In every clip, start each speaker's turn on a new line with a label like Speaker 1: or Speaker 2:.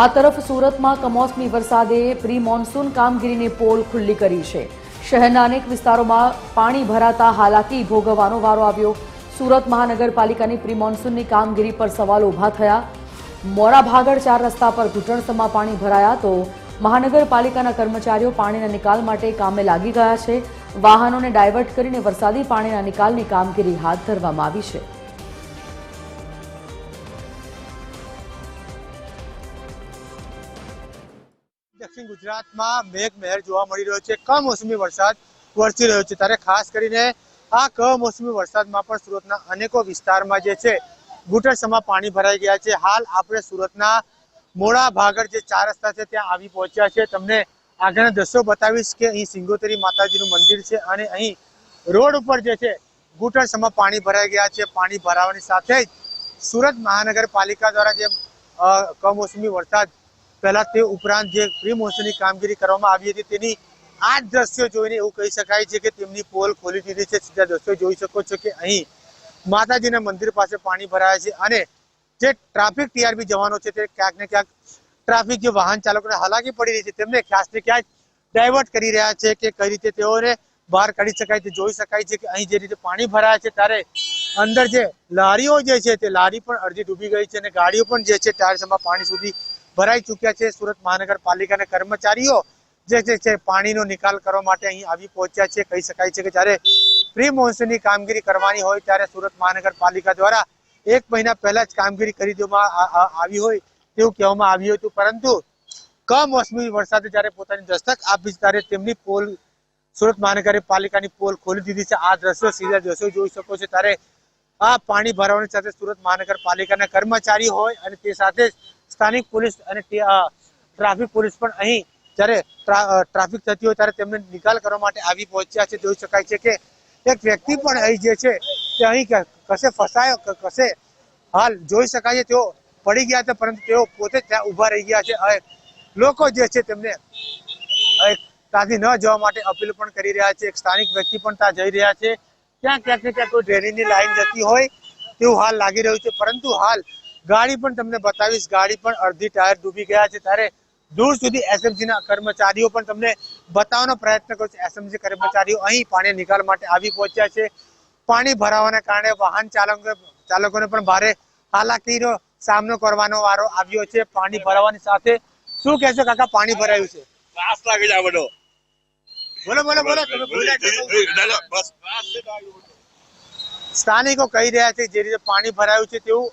Speaker 1: આ તરફ સુરતમાં કમોસમી વરસાદે પ્રી મોન્સૂન કામગીરીની પોલ ખુલ્લી કરી છે. શહેરના અનેક વિસ્તારોમાં પાણી ભરાતા હાલાકી ભોગવવાનો વારો આવ્યો. સુરત મહાનગરપાલિકાની પ્રી મોન્સૂનની કામગીરી પર સવાલો ઊભા થયા. મોરા ભાગળ ચાર રસ્તા પર ઘૂંટણસમાં પાણી ભરાયા તો મહાનગરપાલિકાના કર્મચારીઓ પાણીના નિકાલ માટે કામે લાગી ગયા છે. વાહનોને ડાયવર્ટ કરીને વરસાદી પાણીના નિકાલની કામગીરી હાથ ધરવામાં આવી છે.
Speaker 2: દક્ષિણ ગુજરાતમાં મેઘમહેર જોવા મળી રહ્યો છે. કમોસમી વરસાદ વરસી રહ્યો છે. ત્યારે ખાસ કરીને આ કમોસમી વરસાદમાં પણ સુરતના અનેકો વિસ્તારમાં જે છે, ઘૂંટણસમાં પાણી ભરાઈ ગયા છે. હાલ આપણે સુરતના મોડા ભાગળ જે ચાર રસ્તા છે, ત્યાં આવી પહોંચ્યા છે. તમને આગળના દ્રશ્યો બતાવીશ કે અહીં સિંગોતરી માતાજીનું મંદિર છે અને અહીં રોડ ઉપર જે છે ગુટરસમાં પાણી ભરાઈ ગયા છે. પાણી ભરાવાની સાથે જ સુરત મહાનગરપાલિકા દ્વારા જે કમોસમી વરસાદ પહેલા તે ઉપરાંત જે પ્રી મોન્સૂનની કામગીરી કરવામાં આવી હતી, તેની આ જ દ્રશ્યો જોઈને એવું કહી શકાય છે કે તેમની પોલ ખોલી દીધી છે. સીધા દ્રશ્યો જોઈ શકો છો કે અહીં માતાજીના મંદિર પાસે પાણી ભરાયા છે અને જે ટ્રાફિક ટીઆરબી જવાનો છે તે ક્યાંક ને ક્યાંક ટ્રાફિક જે વાહન ચાલકોને હાલાકી પડી રહી છે. તેમને ક્યાંક ને ક્યાંક ડાયવર્ટ કરી રહ્યા છે કે કઈ રીતે તેઓને બહાર કાઢી શકાય તે જોઈ શકાય છે કે અહીં જે રીતે પાણી ભરાયા છે. ત્યારે અંદર જે લારીઓ જે છે તે લારી પણ અડધી ડૂબી ગઈ છે અને ગાડીઓ પણ જે છે ટાયર્સમાં પાણી સુધી ભરાઈ ચૂક્યા છે. સુરત મહાનગરપાલિકાના કર્મચારીઓ જે છે પાણીનો નિકાલ કરવા માટે અહીં આવી પહોંચ્યા છે. કહી શકાય છે કે જ્યારે પ્રી મોન્સૂનની કામગીરી કરવાની હોય ત્યારે સુરત મહાનગરપાલિકા દ્વારા એક મહિના પહેલા જ કામગીરી કરી દેવામાં આવી હોય તેવું કહેવામાં આવ્યું હતું. પરંતુ કમોસમી વરસાદે જ્યારે પોતાની દસ્તક આપી ત્યારે તેમની પોલ સુરત મહાનગરપાલિકાની પોલ ખોલી દીધી છે. આ દ્રશ્યો સીધા દ્રશ્યો જોઈ શકો છો. ત્યારે આ પાણી ભરાવાની સાથે સુરત મહાનગરપાલિકાના કર્મચારી હોય અને તે સાથે સ્થાનિક પોલીસ અને ટ્રાફિક પોલીસ પણ અહીં જ્યારે ટ્રાફિક થતી હોય ત્યારે તેમને નિકાલ કરવા માટે આવી પહોંચ્યા છે. જોઈ શકાય છે કે એક વ્યક્તિ પણ અહીં જે છે તે અહીં કશે ફસાયો કશે હાલ જોઈ શકાય છે. તેઓ પડી ગયા હતા, પરંતુ તેઓ પોતે ત્યાં ઊભા રહી ગયા છે. લોકો જે છે તેમને ત્યાંથી ન જવા માટે અપીલ પણ કરી રહ્યા છે. એક સ્થાનિક વ્યક્તિ પણ ત્યાં જઈ રહ્યા છે. ક્યાં ક્યાંક ને ક્યાંક કોઈ ડ્રેનેજની લાઈન જતી હોય તેવું હાલ લાગી રહ્યું છે. પરંતુ હાલ ગાડી પણ તમને બતાવીશ. ગાડી પણ અડધી ટાયર ડૂબી ગયા છે. ત્યારે દૂર સુધી એસએમસી ના કર્મચારીઓ પણ તમને બતાવવાનો પ્રયત્ન કરું છું. એસએમસી કર્મચારીઓ અહીં પાણી નિકાલ માટે આવી પહોંચ્યા છે. પાણી ભરાવાના કારણે વાહન ચાલકો ચાલકોને પણ ભારે હાલાકીનો સામનો કરવાનો વારો આવ્યો છે. પાણી ભરાવાની સાથે શું કહેશો કાકા? પાણી ભરાયું છે.
Speaker 3: લાગે બધો.
Speaker 2: બોલો બોલો બોલો.
Speaker 3: બસ.
Speaker 2: સ્થાનિકો કહી રહ્યા છે જે રીતે પાણી ભરાયું છે તેવું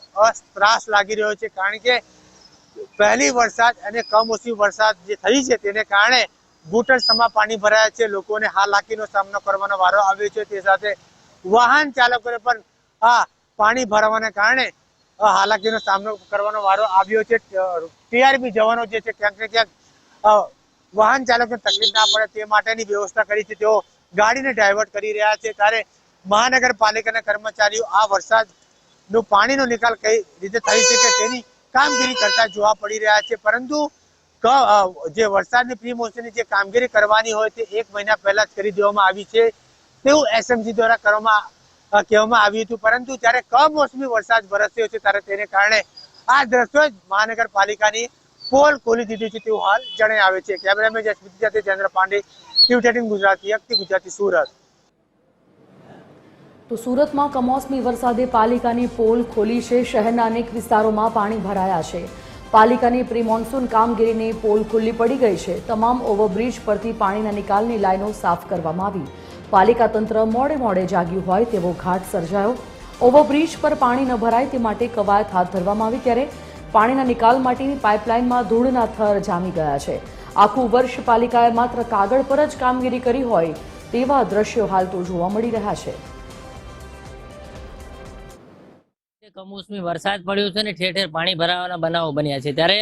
Speaker 2: ત્રાસ લાગી રહ્યો છે કારણ કે પહેલી વરસાદ અને કમોસમી વરસાદ જે થઈ છે તેને કારણે ઘૂંટણસમાં પાણી ભરાયા છે. લોકોને હાલાકીનો સામનો કરવાનો વારો આવ્યો છે. તે સાથે વાહન ચાલકોને પણ આ પાણી ભરાવાને કારણે હાલાકીનો સામનો કરવાનો વારો આવ્યો છે. ટીઆરબી જવાનો જે છે ક્યાંક ને ક્યાંક વાહન ચાલકોને તકલીફ ના પડે તે માટેની વ્યવસ્થા કરી છે. તેઓ ગાડીને ડાયવર્ટ કરી રહ્યા છે. ત્યારે મહાનગરપાલિકાના કર્મચારીઓ આ વરસાદનું પાણીનો નિકાલ કઈ રીતે થઈ શકે તેની કામગીરી કરતા જોવા પડી રહ્યા છે. પરંતુ જે વરસાદની પ્રિમોશનની જે કામગીરી કરવાની હોય તે એક મહિના પહેલા જ કરી દેવામાં આવી છે. તેવું એસએમસી દ્વારા કરવામાં કહેવામાં આવ્યું હતું. પરંતુ જ્યારે કમોસમી વરસાદ વરસ્યો છે ત્યારે તેને કારણે આ દ્રશ્યો જ મહાનગરપાલિકાની પોલ ખોલી દીધી છે તેવું હાલ જણાવે છે. કેમેરામેન જસમિત સાથે ચંદ્ર પાંડે ટીવી ગુજરાતી, અક્તિ ગુજરાતી, સુરત.
Speaker 1: તો સુરતમાં કમોસમી વરસાદે પાલિકાની પોલ ખોલી છે. શહેરના અનેક વિસ્તારોમાં પાણી ભરાયા છે. પાલિકાની પ્રી મોન્સૂન કામગીરીની પોલ ખુલ્લી પડી ગઈ છે. તમામ ઓવરબ્રિજ પરથી પાણીના નિકાલની લાઈનો સાફ કરવામાં આવી. પાલિકા તંત્ર મોડે મોડે જાગ્યું હોય તેવો ઘાટ સર્જાયો. ઓવરબ્રિજ પર પાણી ન ભરાય તે માટે કવાયત હાથ ધરવામાં આવી ત્યારે પાણીના નિકાલ માટેની પાઇપલાઇનમાં ધૂળના થર જામી ગયા છે. આખું વર્ષ પાલિકાએ માત્ર કાગળ પર જ કામગીરી કરી હોય તેવા દ્રશ્યો હાલ તો જોવા મળી રહ્યા છે.
Speaker 4: કમોસમી વરસાદ પડ્યો છે ને ઠેર ઠેર પાણી ભરાવાના બનાવો બન્યા છે. ત્યારે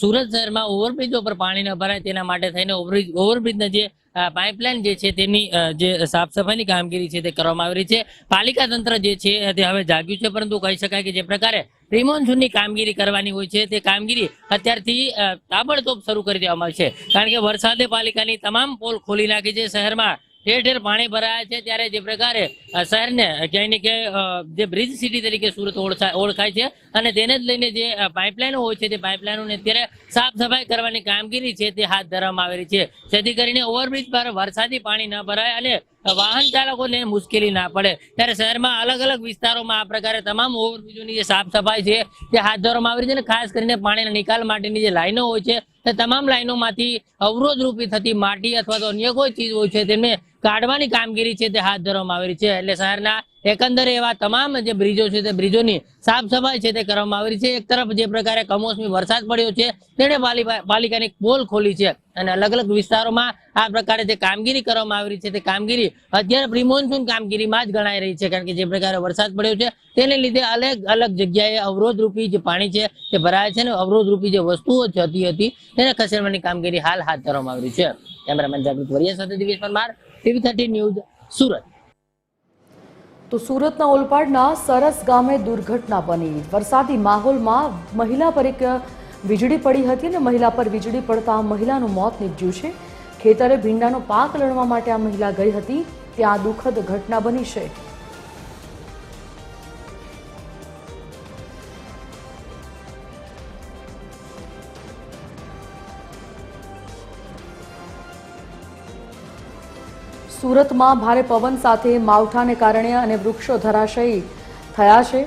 Speaker 4: સુરત શહેરમાં ઓવરબ્રિજ ઉપર પાણી ન ભરાય તેના માટે થઈને ઓવરબ્રિજ, ઓવરબ્રિજના જે પાઇપલાઇન જે છે તેની જે સાફ સફાઈની કામગીરી છે તે કરવામાં આવી રહી છે. પાલિકા તંત્ર જે છે તે હવે જાગ્યું છે, પરંતુ કહી શકાય કે જે પ્રકારે પ્રિમોન્સૂનની કામગીરી કરવાની હોય છે તે કામગીરી અત્યારથી તાબડતોબ શરૂ કરી દેવામાં આવી છે. કારણ કે વરસાદે પાલિકાની તમામ પોલ ખોલી નાખી છે શહેરમાં. ઠેર ઠેર પાણી ભરાયા છે ત્યારે જે પ્રકારે શહેરને ક્યાંય ને જે બ્રિજ સિટી તરીકે સુરત ઓળખાય છે અને તેને જ લઈને જે પાઇપલાઇનો હોય છે તે પાઇપલાઇનોને અત્યારે સાફ સફાઈ કરવાની કામગીરી છે તે હાથ ધરવામાં આવેલી છે. જેથી કરીને ઓવરબ્રિજ પર વરસાદી પાણી ન ભરાય અને વાહન ચાલકોને મુશ્કેલી ના પડે. ત્યારે શહેરમાં અલગ અલગ વિસ્તારોમાં આ પ્રકારે તમામ ઓવરબ્રિજોની જે સાફ સફાઈ છે તે હાથ ધરવામાં આવી છે અને ખાસ કરીને પાણીના નિકાલ માટેની જે લાઈનો હોય છે તે તમામ લાઈનોમાંથી અવરોધરૂપી થતી માટી અથવા તો અન્ય કોઈ ચીજ હોય છે તેમને કાઢવાની કામગીરી છે તે હાથ ધરવામાં આવેલી છે. એટલે શહેરના એકંદરે એવા તમામ જે બ્રિજો છે તે બ્રિજોની સાફ સફાઈ છે તે કરવામાં આવેલી છે. એક તરફ જે પ્રકારે કમોસમી વરસાદ પડ્યો છે, તેણે પાલિકાની પોલ ખોલી છે અને અલગ અલગ વિસ્તારોમાં આ પ્રકારે જે કામગીરી કરવામાં આવી છે તે કામગીરી અત્યારે પ્રિમોન્સૂન કામગીરીમાં જ ગણાઈ રહી છે. કારણ કે જે પ્રકારે વરસાદ પડ્યો છે તેને લીધે અલગ અલગ જગ્યાએ અવરોધરૂપી જે પાણી છે તે ભરાય છે અને અવરોધરૂપી જે વસ્તુઓ જતી હતી તેને ખસેડવાની કામગીરી હાલ હાથ ધરવામાં આવી છે. કેમેરામેન જાગૃત વરિયા સાથે Divesh Parmar TV thirty news Surat.
Speaker 1: તો સુરતના ઓલપાડના સરસ ગામે દુર્ઘટના બની. વરસાદી માહોલમાં મહિલા પર એક વીજળી પડી હતી અને મહિલા પર વીજળી પડતા મહિલાનું મોત નીપજ્યું છે. ખેતરે ભીંડાનો પાક લણવા માટે આ મહિલા ગઈ હતી. ત્યાં દુઃખદ ઘટના બની છે. સુરતમાં ભારે પવન સાથે માવઠાને કારણે અને વૃક્ષો ધરાશયી થયા છે.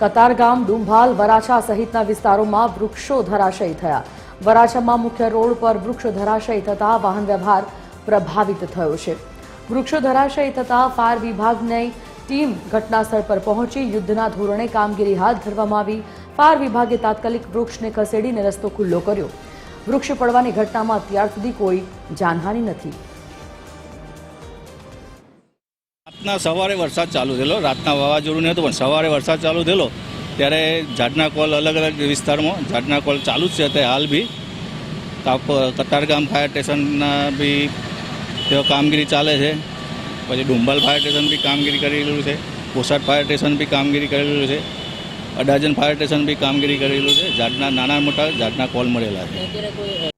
Speaker 1: કતારગામ ડુંભાલ, વરાછા સહિતના વિસ્તારોમાં વૃક્ષો ધરાશયી થયા. વરાછામાં મુખ્ય રોડ પર વૃક્ષો ધરાશયી થતા વાહન વ્યવહાર પ્રભાવિત થયો છે. વૃક્ષો ધરાશયી થતા ફાયર વિભાગની ટીમ ઘટનાસ્થળ પર પહોંચી યુદ્ધના ધોરણે કામગીરી હાથ ધરવામાં આવી. ફાયર વિભાગે તાત્કાલિક વૃક્ષને ખસેડીને રસ્તો ખુલ્લો કર્યો. વૃક્ષ પડવાની ઘટનામાં અત્યાર સુધી કોઈ જાનહાની નથી.
Speaker 5: રાતના સવારે વરસાદ ચાલુ થયેલો. રાતના વાવાઝોડું નહોતું પણ સવારે વરસાદ ચાલુ થયેલો. ત્યારે ઝાડના કોલ અલગ અલગ વિસ્તારમાં, ઝાડના કોલ ચાલુ જ છે અત્યારે હાલ બી. કાપ કતારગામ ફાયર સ્ટેશનના બી તેઓ કામગીરી ચાલે છે. પછી ડુંબલ ફાયર સ્ટેશન બી કામગીરી કરી રહેલું છે. બોસાડ ફાયર સ્ટેશન બી કામગીરી કરી રહેલું છે. અડાજન ફાયર સ્ટેશન બી કામગીરી કરી રહેલું છે. ઝાડના નાના મોટા ઝાડના કોલ મળેલા છે.